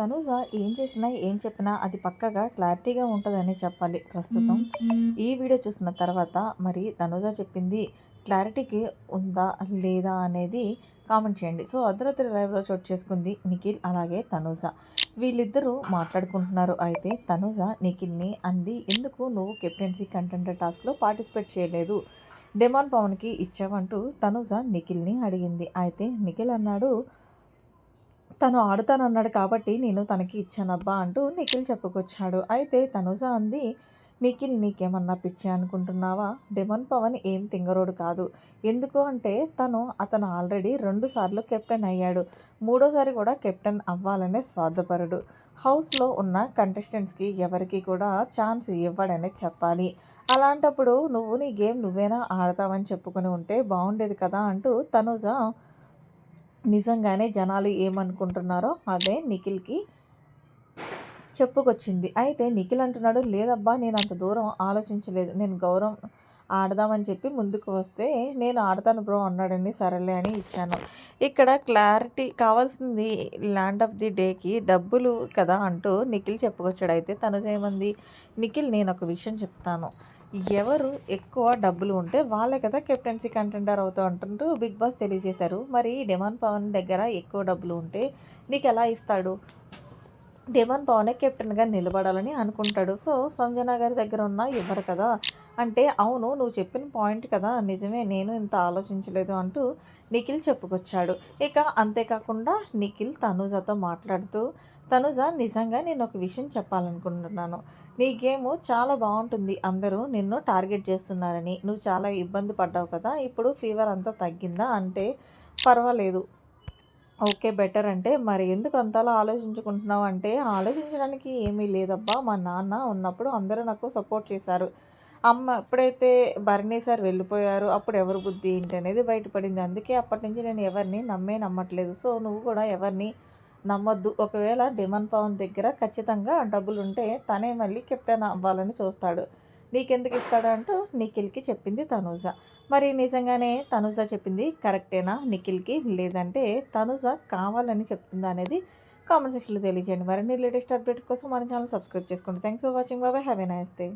తనుజ ఏం చేసినా ఏం చెప్పినా అది పక్కగా క్లారిటీగా ఉంటుందని చెప్పాలి ప్రస్తుతం. ఈ వీడియో చూసిన తర్వాత మరి తనుజ చెప్పింది క్లారిటీకి ఉందా లేదా అనేది కామెంట్ చేయండి. సో అర్ధరాత్రి లైవ్లో చోటు చేసుకుంది నిఖిల్ అలాగే తనుజ. వీళ్ళిద్దరూ మాట్లాడుకుంటున్నారు. అయితే తనుజ నిఖిల్ని అంది ఎందుకు నువ్వు కెప్టెన్సీ కంటెండర్ టాస్క్లో పార్టిసిపేట్ చేయలేదు? డెమాన్ పవన్కి ఇచ్చావంటూ తనుజ నిఖిల్ని అడిగింది. అయితే నిఖిల్ అన్నాడు తను ఆడుతానన్నాడు కాబట్టి నేను తనకి ఇచ్చానబ్బా అంటూ నిఖిల్ చెప్పుకొచ్చాడు. అయితే తనుజ అంది నిఖిల్ నీకేమన్నా పిచ్చి అనుకుంటున్నావా? డెమన్ పవన్ ఏం తింగరోడు కాదు. ఎందుకు అంటే తను అతను ఆల్రెడీ రెండు సార్లు కెప్టెన్ అయ్యాడు. మూడోసారి కూడా కెప్టెన్ అవ్వాలనే స్వార్థపరుడు. హౌస్లో ఉన్న కంటెస్టెంట్స్కి ఎవరికి కూడా ఛాన్స్ ఇవ్వడనే చెప్పాలి. అలాంటప్పుడు నువ్వు నీ గేమ్ నువ్వేనా ఆడతావని చెప్పుకుని ఉంటే బాగుండేది కదా అంటూ తనుజ నిజంగానే జనాలు ఏమనుకుంటున్నారో అదే నిఖిల్కి చెప్పుకొచ్చింది. అయితే నిఖిల్ అంటున్నాడు లేదబ్బా నేను అంత దూరం ఆలోచించలేదు. నేను గౌరవం ఆడదామని చెప్పి ముందుకు వస్తే నేను ఆడతాను బ్రో అన్నాడని సరేలే అని ఇచ్చాను. ఇక్కడ క్లారిటీ కావాల్సింది ల్యాండ్ ఆఫ్ ది డేకి డబ్బులు కదా అంటూ నిఖిల్ చెప్పుకొచ్చాడు. అయితే తను చేయమంది నిఖిల్ నేను ఒక విషయం చెప్తాను. ఎవరు ఎక్కువ డబ్బులు ఉంటే వాళ్ళే కదా కెప్టెన్సీ కంటెండర్ అవుతూ అంటుంటూ బిగ్ బాస్ తెలియజేశారు. మరి డెమాన్ పవన్ దగ్గర ఎక్కువ డబ్బులు ఉంటే నీకు ఎలా ఇస్తాడు? డెమాన్ పవనే కెప్టెన్గా నిలబడాలని అనుకుంటాడు. సో సంజన గారి దగ్గర ఉన్న ఇవ్వరు కదా? అంటే అవును నువ్వు చెప్పిన పాయింట్ కదా నిజమే నేను ఇంత ఆలోచించలేదు అంటూ నిఖిల్ చెప్పుకొచ్చాడు. ఇక అంతేకాకుండా నిఖిల్ తనుజతో మాట్లాడుతూ తనుజ నిజంగా నేను ఒక విషయం చెప్పాలనుకుంటున్నాను. నీ గేమ్ చాలా బాగుంటుంది. అందరూ నిన్ను టార్గెట్ చేస్తున్నారని. నువ్వు చాలా ఇబ్బంది పడ్డావు కదా. ఇప్పుడు ఫీవర్ అంతా తగ్గిందా? అంటే పర్వాలేదు. ఓకే బెటర్ అంటే మరి ఎందుకు అంతలా ఆలోచించుకుంటున్నావు? అంటే ఆలోచించడానికి ఏమీ లేదబ్బా. మా నాన్న ఉన్నప్పుడు అందరూ నాకు సపోర్ట్ చేశారు. అమ్మ ఎప్పుడైతే భరణి సార్ వెళ్ళిపోయారు అప్పుడు ఎవరు బుద్ధి ఏంటి అనేది బయటపడింది. అందుకే అప్పటి నుంచి నేను ఎవరిని నమ్మే నమ్మట్లేదు. సో నువ్వు కూడా ఎవరిని నమ్మొద్దు. ఒకవేళ డిమన్ పవన్ దగ్గర ఖచ్చితంగా డబ్బులు ఉంటే తనే మళ్ళీ కెప్టెన్ అవ్వాలని చూస్తాడు. నీకెందుకు ఇస్తాడు అంటూ నిఖిల్కి చెప్పింది తనూజ. మరి నిజంగానే తనూజ చెప్పింది కరెక్టేనా? నిఖిల్కి లేదంటే తనూజ కావాలని చెప్తుందా అనేది కామెంట్ సెక్షన్లో తెలియజేయండి. మరిన్ని లేటెస్ట్ అప్డేట్స్ కోసం మన ఛానల్ సబ్స్క్రైబ్ చేసుకోండి. Thanks for watching. బాబాయ్ హ్యావ్ ఎ నైస్ డే.